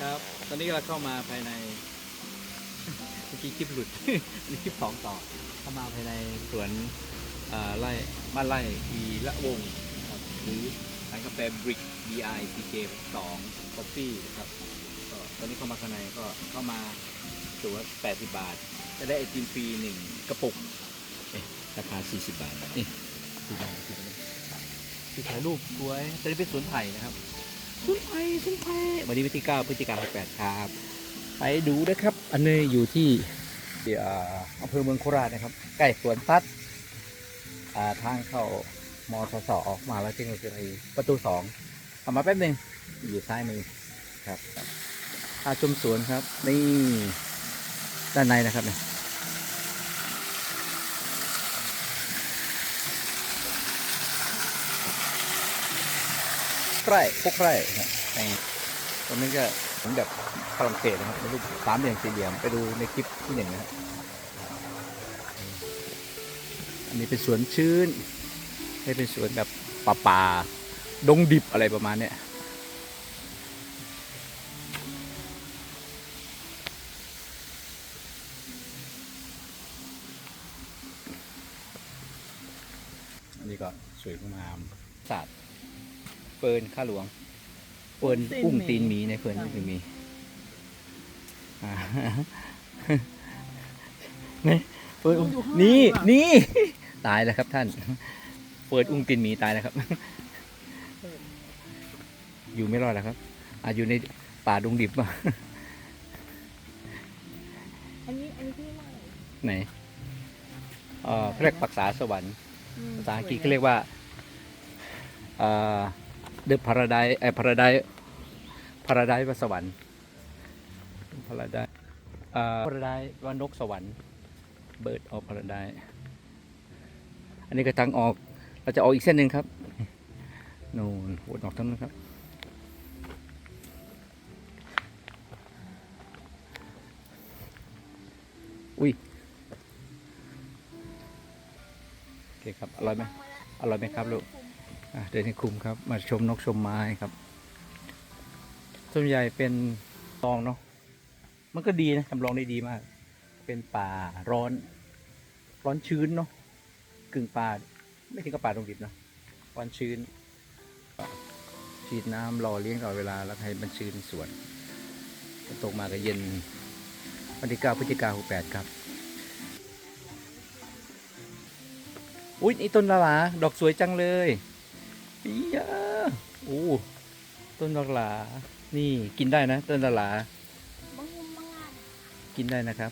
ครับ ตอนนี้เราเข้ามาภายในเมื่อกี้คลิปหลุด อันนี้คลิปสองต่อ เข้ามาภายในสวนอ่าไร่บ้านไร่อีละวงครับหรือร้านกาแฟบริก BI CK 2 Coffee นะครับก็ตอนนี้เข้ามาข้างในก็เข้ามาตัว80 บาท จะได้ไอติมฟรีหนึ่งกระปุกเอ๊ะราคา 40 บาทนี่ที่บาทที่บาทที่ถ่ายรูปสวยตอนนี้เป็นสวนไผ่นะครับ สวนไผ่สวนไผ่วันนี้วันที่9พฤศจิกายน68ครับ ไปดูนะครับ อันนี้อยู่ที่เอ่ออำเภอเมืองโคราชนะครับ ใกล้สวนสัตว์อ่าทางเข้ามอทสออกมาแล้วที่เราจะไปประตูสองเอามาแป๊บหนึ่งอยู่ซ้ายมือครับพาชมสวนครับ นี่ ด้านในนะครับเนี่ย ไร่พวกไร่ครับในตรงนี้ก็เหมือนแบบฝรั่งเศสนะครับเป็นรูปสามเหลี่ยมสี่เหลี่ยมไปดูในคลิปที่หนึ่งนะครับอันนี้เป็นสวนชื้นไม่เป็นสวนแบบป่าป่าดงดิบอะไรประมาณเนี้ยอันนี้ก็สวยงามศาสตร์ เฟิร์นข้าหลวง เฟิร์นอุ้งตีนหมีในเฟิร์นอุ้งตีนหมีอ่านี่เฟิร์นอุ้งนี่นี่ตายแล้วครับท่าน เฟิร์นอุ้งตีนหมีตายแล้วครับ อยู่ไม่รอดแล้วครับอาอยู่ในป่าดงดิบมาอันนี้อันนี้พี่ว่าอะไรไหนเอ่อเขาเรียกปักษาสวรรค์อืมภาษาอังกฤษเขาเรียกว่าเอ่อ the paradise เอ่อ paradise paradise ว่าสวรรค์ paradise เอ่อ paradise ว่านกสวรรค์ bird of paradise อันนี้ก็ทางออกเราจะออกอีกเส้นหนึ่งครับนู่นวนออกทั้งนั้นครับอุ้ยโอเคครับอร่อยไหมอร่อยไหมครับลูก เดินให้คุมครับ มาชมนกชมไม้ครับ ส่วนใหญ่เป็นตองเนาะมันก็ดีนะจำลองได้ดีมาก เป็นป่าร้อน ร้อนชื้นเนาะกึ่งป่า ไม่ถึงกับป่าตรงดิบเนาะร้อนชื้นฉีดน้ำรอเลี้ยงตลอดเวลาแล้วให้มันชื้นสวนตกมาก็เย็นวันที่9พฤศจิกายน68ครับอุ้ยนี่ต้นละหลาดอกสวยจังเลย อียาโอ้ต้นดอกหลา นี่กินได้นะ ต้นละหลาบางมุมบางงานกินได้นะครับ